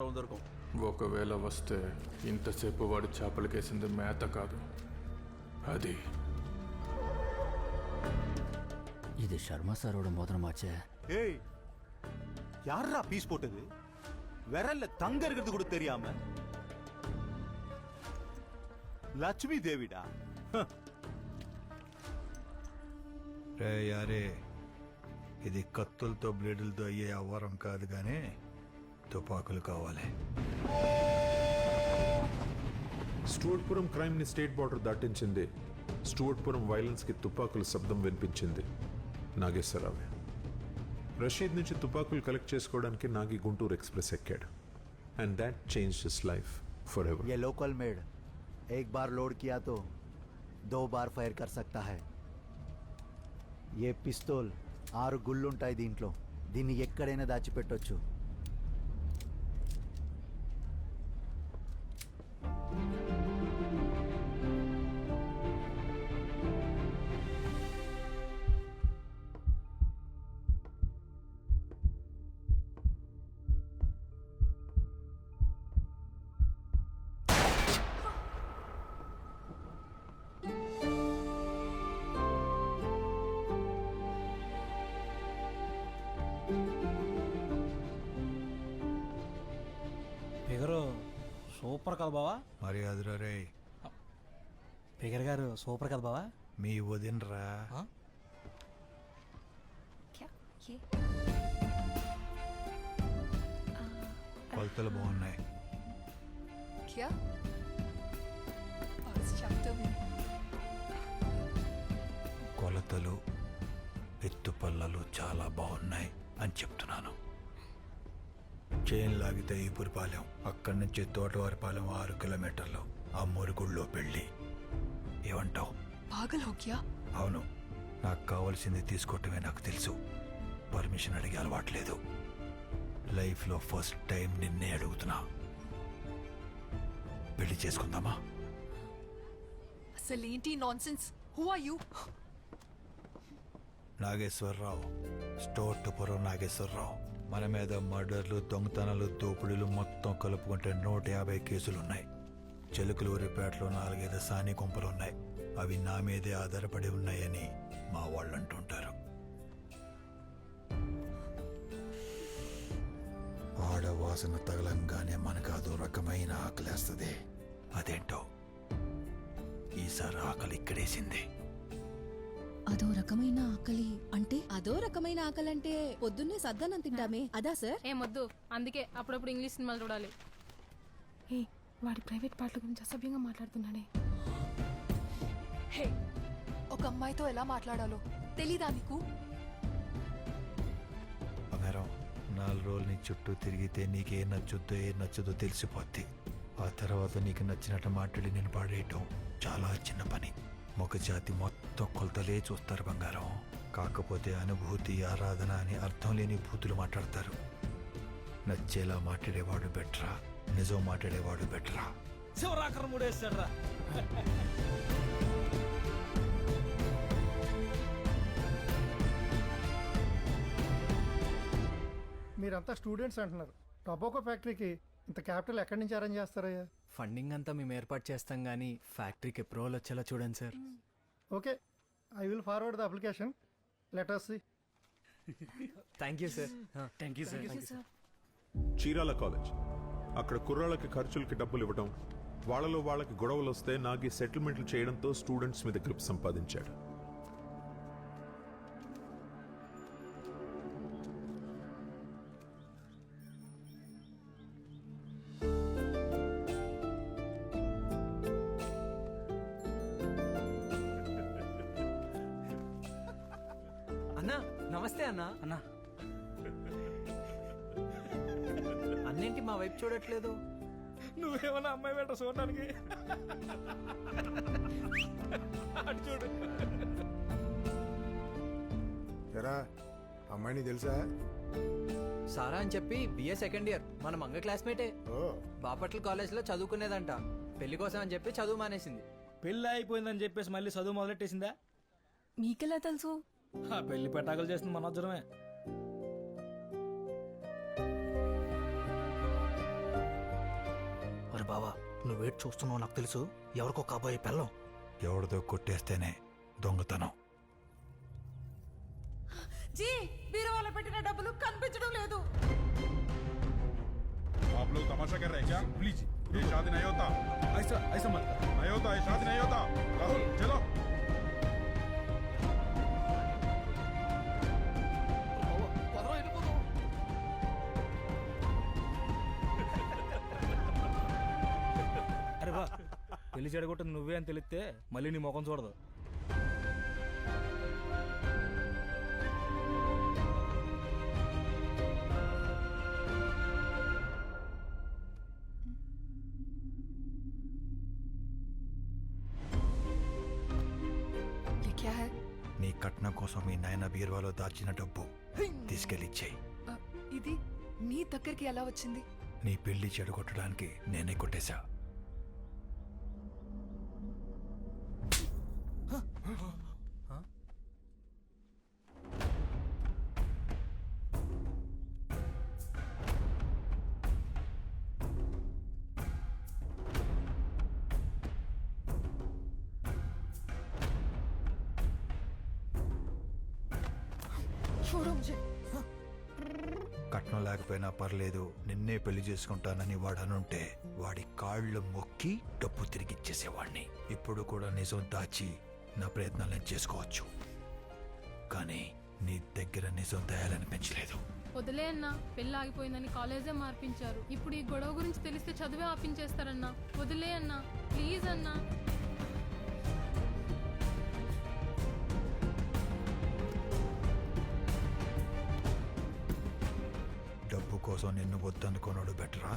దొరకవు ఒకవేళ వస్తే ఇంతసేపు వాడు చేపలకేసింది మేత కాదు అది இது சர்மா சாரோட மோதிரம் ஆச்சே ஏய் யாரா பீஸ் போட்டது விரல்ல தங்க இருக்கிறது கூட தெரியாம லட்சுமி தேவிடா ஹ. రే యారే ఇది కత్తులతో బ్లేడులతో అయ్యే అవ్వరం కాదు కానీ తుపాకులు కావాలి స్టూవర్ట్పురం క్రైమ్ ని స్టేట్ బార్డర్ దాటించింది స్టూవర్ట్పురం వైలెన్స్ కి తుపాకుల శబ్దం వినిపించింది నాగేశ్వరరావు రషీద్ నుంచి తుపాకులు కలెక్ట్ చేసుకోవడానికి నాగి గుంటూరు ఎక్స్ప్రెస్ ఎక్కాడు and that change his life forever ये लोकल मेड एक बार लोड किया तो दो బార్ ఫైర్ कर सकता है ఏ పిస్తోల్ ఆరు గుళ్ళుంటాయి దీంట్లో దీన్ని ఎక్కడైనా దాచిపెట్టొచ్చు సూపర్ కదా బావా మర్యాదరా రే ఫిగర్ గారు సూపర్ కదా బావా మీ వదినరా ఆ? क्या ये కొలతలు బాగున్నాయి क्या First chapter में కొలతలు ఎత్తుపల్లలు చాలా బాగున్నాయి అని చెప్తున్నాను చేయం లాగితే ఈపురిపాలెం అక్కడి నుంచి తోటవారిపాలెం ఆరు కిలోమీటర్లు. ఆ మురుగుళ్ళో పెళ్ళి. ఏమంటావు? పాగలోక్యా అవును. నాకు కావాల్సింది తీసుకోవటమే నాకు తెలుసు. పర్మిషన్ అడిగే అలవాట్లేదు లైఫ్లో ఫస్ట్ టైం నిన్నే అడుగుతున్నా. పెళ్ళి చేసుకుందామా? అసలు ఏంటి nonsense? Who are you? Nageswararao. Store టు టుపురం నాగేశ్వరరావు. మన మీద మర్డర్లు దొంగతనాలు దోపిడీలు మొత్తం కలుపుకుంటే నూట యాభై కేసులున్నాయి. చెలుకులూరిపేటలో నాలుగైదు సాని గుంపలున్నాయి అవి నా మీదే ఆధారపడి ఉన్నాయని మా వాళ్ళు అంటుంటారు ఆడవాసన తగలంగానే మనకు అదో రకమైన ఆకలేస్తుంది. అదేంటో? ఈసారి ఆకలి ఇక్కడేసింది. అదో రకమైన ఆకలి అంటే? అదో రకమైన ఆకలి అంటే పొద్దున్నే సద్దన్నం తింటామే. అదా సార్? ఏమొద్దు అందుకే అప్పుడప్పుడు ఇంగ్లీష్ సినిమాలు చూడాలి. ఏ వాడి ప్రైవేట్ పాటల గురించి అసభ్యంగా మాట్లాడుతున్నాడే. హే ఒక అమ్మాయితో ఎలా మాట్లాడాలో తెలీదా నీకు? నాలుగు రోజులు నీ చుట్టూ తిరిగితే నీకేం నచ్చుద్దో ఏం నచ్చదో తెలిసిపోద్ది. ఆ తర్వాత నీకు నచ్చినట్టు మాట్లాడి నేను పాడేయటం చాలా చిన్న పని. ఒక జాతి మొత్తం కొలతలే చూస్తారు బంగారం. కాకపోతే అనుభూతి ఆరాధన అని అర్థం లేని భూతులు మాట్లాడతారు. నచ్చేలా మాట్లాడేవాడు బెటరా? నిజం మాట్లాడేవాడు బెటరా? శివరాకర్ మీరంతా స్టూడెంట్స్ అంటున్నారు. టొబాకో ఫ్యాక్టరీకి ఇంత క్యాపిటల్ ఎక్కడి నుంచి అరేంజ్ చేస్తారయ్యా? ఫండింగ్ అంతా మేము ఏర్పాటు చేస్తాం కానీ ఫ్యాక్టరీకి ఎప్రూవల్ వచ్చేలా చూడండి sir. Okay I will forward the application. Letters C. Thank you sir. Thank you sir. Chirala college. అక్కడ కుర్రాళ్ళకి ఖర్చులకి డబ్బులు ఇవ్వడం వాళ్ళలో వాళ్ళకి గొడవలు వస్తే నాగి సెటిల్మెంట్లు చేయడంతో స్టూడెంట్స్ మీద గ్రిప్ సంపాదించాడు. అన్నేంటి మా వైపు చూడట్లేదు. నువ్వేమన్నా అమ్మాయి వెంట చూడడానికి అటు చూడు. ఎరా అమ్మాయిని తెలుసా? సారా అని చెప్పి బిఏ సెకండ్ ఇయర్ మన మంగ క్లాస్మేటే ఓ. బాపట్ల కాలేజ్లో చదువుకునేదంట. పెళ్ళి కోసం అని చెప్పి చదువు మానేసింది. పెళ్ళి అయిపోయిందని చెప్పేసి మళ్ళీ చదువు మొదలెట్టేసిందా? మీకెలా తెలుసు? పెళ్ళి పెటాకులు చేస్తుంది మనోజ్జరమే. నువ్వేట్ చూస్తున్నావు నాకు తెలుసు ఎవరికో కాబోయే పెళ్ళం ఎవరిదో కొట్టేస్తేనే దొంగతనం జీ బీరువాలో పెట్టిన డబ్బులు కనిపించడం లేదు आप लोग तमाशा कर रहे हैं क्या प्लीज ये शादी नहीं होता ऐसा ऐसा मत नहीं होता ये शादी नहीं होता राहुल चलो పెళ్ళి చెడగొట్టిన నువ్వే అని తెలిస్తే మళ్ళీ నీ ముఖం చూడదు. నీ కట్నం కోసం మీ నాయన బీర్వాలో దాచిన డబ్బు తీసుకెళ్ళిచ్చాయి ఇది నీ దగ్గరికి ఎలా వచ్చింది? నీ పెళ్ళి చెడగొట్టడానికి నేనే కొట్టేశా. కట్నం లేకపోయినా పర్లేదు నిన్నే పెళ్ళి చేసుకుంటానని వాడు అనుంటే వాడి కాళ్ళు మొక్కి డబ్బు తిరిగి ఇచ్చేసేవాడిని ఇప్పుడు కూడా నిజం దాచి నా ప్రయత్నాలు నేను చేసుకోవచ్చు. కానీ నీ దగ్గర నిజం దయాలనిపించలేదు వదిలే అన్నా పెళ్ళి ఆగిపోయిందని కాలేజే మార్పించారు. ఇప్పుడు ఈ గొడవ గురించి తెలిస్తే చదివే ఆపించేస్తారన్నా. వదిలే అన్నా ప్లీజ్ అన్నా. కోసం నిన్ను వద్దనుకున్నాడు బెటరా?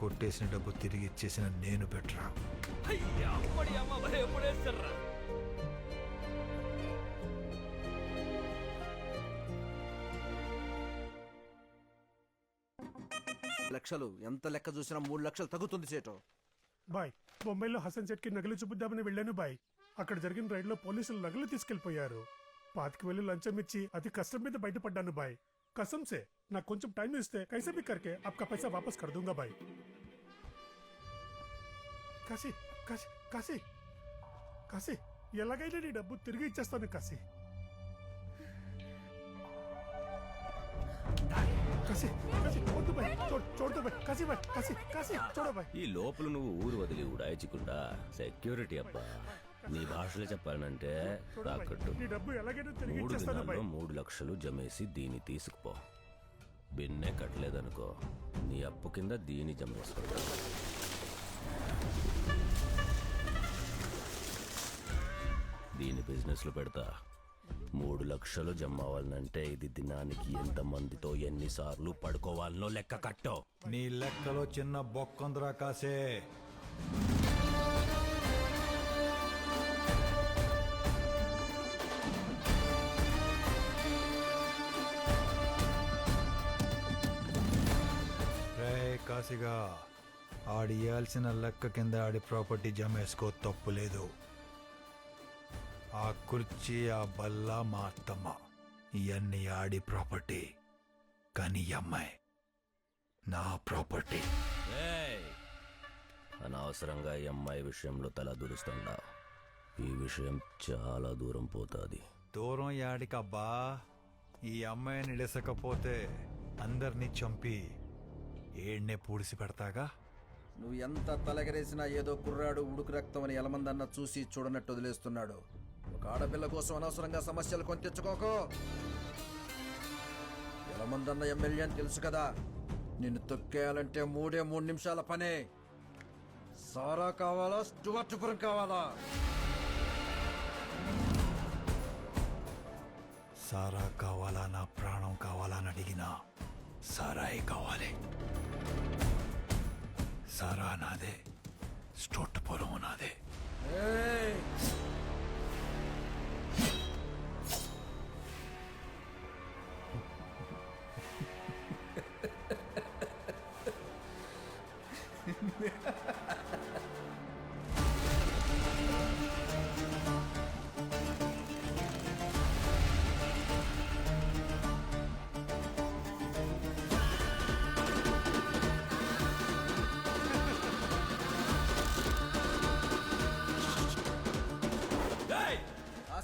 కొట్టేసిన డబ్బు తిరిగి ఇచ్చేసిన నేను బెటరా? లక్షలు ఎంత లెక్క చూసినా మూడు లక్షలు తగ్గుతుంది సేటు. బాయ్ బొంబాయిలో హసన్ సెట్కి నగలు చూపిద్దామని వెళ్ళాను బాయ్. అక్కడ జరిగిన రైడ్లో పోలీసులు నగలు తీసుకెళ్ళిపోయారు పాతికి వెళ్ళి లంచం ఇచ్చి అతి కష్టం మీద బయటపడ్డాను బాయ్. कसम से నాకు కొంచెం టైం ఇస్తే కైసే भी करके आपका पैसा वापस कर दूंगा भाई కాశీ కాశీ కాశీ కాశీ ఎలాగైనా నీ డబ్బు తిరిగి ఇచ్చేస్తాను కాశీ కాశీ కాశీ వద్దు భాయ్ చోడ్ చోడ్దు భాయ్ కాశీ భాయ్ కాశీ కాశీ చూడ భాయ్ ఈ లోపల నువ్వు ఊరు వదిలి ఉడాయించకుండా సెక్యూరిటీ అబ్బా నీ భాషలో చెప్పాలంటే తాకట్టు. నీ డబ్బు ఎలాగైనా తిరిగి మూడు ఇచ్చేస్తాను దినాల్లో మూడు లక్షలు జమేసి దీన్ని తీసుకుపో. బిన్నే కట్టలేదనుకో నీ అప్పు కింద దీన్ని జమేసుకుంటా దీని బిజినెస్లో పెడతా. మూడు లక్షలు జమ అవ్వాలంటే ఇది దినానికి ఎంత మందితో ఎన్నిసార్లు పడుకోవాలనో లెక్క కట్టో. నీ లెక్కలో చిన్న బొక్కొందరా కాసే. రే కాశీగా ఆడి లెక్క కింద ఆడి ప్రాపర్టీ జమేసుకో తప్పు లేదు. ఆ కుర్చీ ఆ బల్ల మా అత్తమ్మ. ఇవన్నీ ఆడి ప్రాపర్టీ. కానీ అమ్మాయి నా ప్రాపర్టీ! అనవసరంగా ఈ అమ్మాయి విషయంలో తల దురుస్తుండా ఈ విషయం చాలా దూరం పోతాది. దూరం యాడికబ్బా? ఈ అమ్మాయిని ఇడసకపోతే అందరినీ చంపి ఏడ్నే పూడిసి పెడతాగా? నువ్వు ఎంత తలగరేసినా ఏదో కుర్రాడు ఉడుకు రక్తం అని ఎలమందన్న చూసి చూడనట్టు వదిలేస్తున్నాడు. ఒక ఆడపిల్ల కోసం అనవసరంగా సమస్యలు కొని తెచ్చుకోకు ఎలమందన్న ఎమ్మెల్యే అని తెలుసు కదా నిన్ను తొక్కేయాలంటే మూడే మూడు నిమిషాల పనే. సారా కావాలా స్టువర్టుపురం కావాలా? సారా కావాలా నా ప్రాణం కావాలా అని అడిగినా సారాయి కావాలి సారా నాదే స్టోట్ పొలం నాదే Yeah.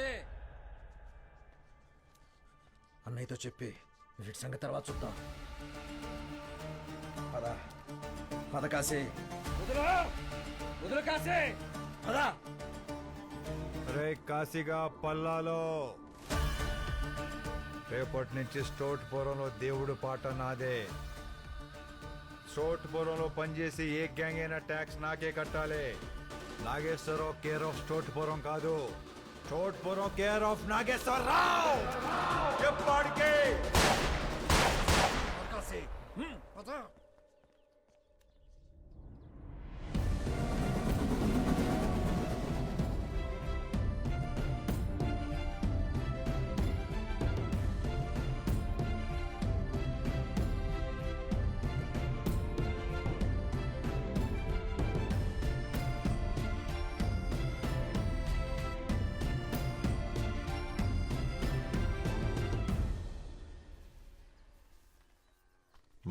చేసే. అన్నయ్యతో చెప్పి వీటి సంగతి తర్వాత చూద్దాం. పదా. పద కాసే కాసే పదా. రే కాశీగా పల్లాలో. రేపటి నుంచి స్టోట్ పూర్వంలో దేవుడు పాట నాదే. స్టోట్ పూర్వంలో పనిచేసి ఏ గ్యాంగ్ అయినా ట్యాక్స్ నాకే కట్టాలి. నాగేశ్వరరావు కేర్ ఆఫ్ స్టోట్ పూర్వం కాదు. స్టోట్పురం కేర్ ఆఫ్ నాగేశ్వరరావు ఎప్పటికీ కాశీ పద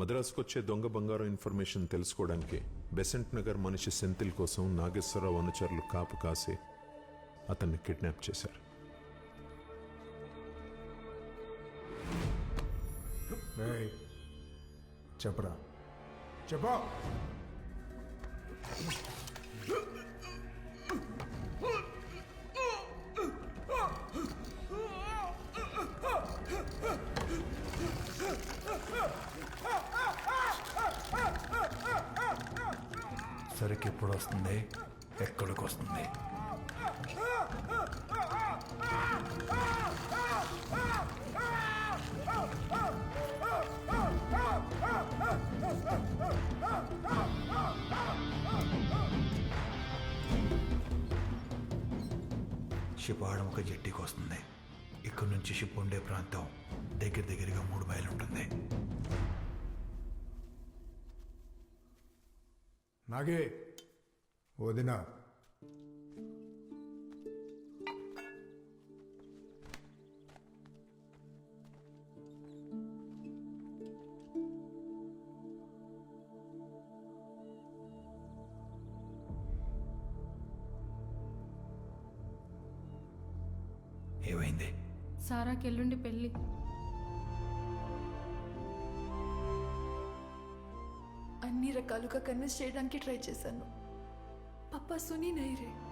మద్రాసుకు వచ్చే దొంగ బంగారం ఇన్ఫర్మేషన్ తెలుసుకోవడానికి బెసెంట్ నగర్ మనిషి సెంతిల్ కోసం నాగేశ్వరరావు అనుచరులు కాపు కాసి అతన్ని కిడ్నాప్ చేశారు. చెప్పరా. చెప్పా. సరికి ఎప్పుడు వస్తుంది ఎక్కడికి వస్తుంది? షిపాడం ఒక జట్టికి వస్తుంది ఇక్కడ నుంచి షిప్ ఉండే ప్రాంతం దగ్గర దగ్గరగా మూడు మైలు ఉంటుంది నాగే వదినా ఏమైంది? సారాకి ఎల్లుండి పెళ్ళి. అన్ని రకాలుగా కన్విన్స్ చేయడానికి ట్రై చేశాను. పప్పా సునీ నైరే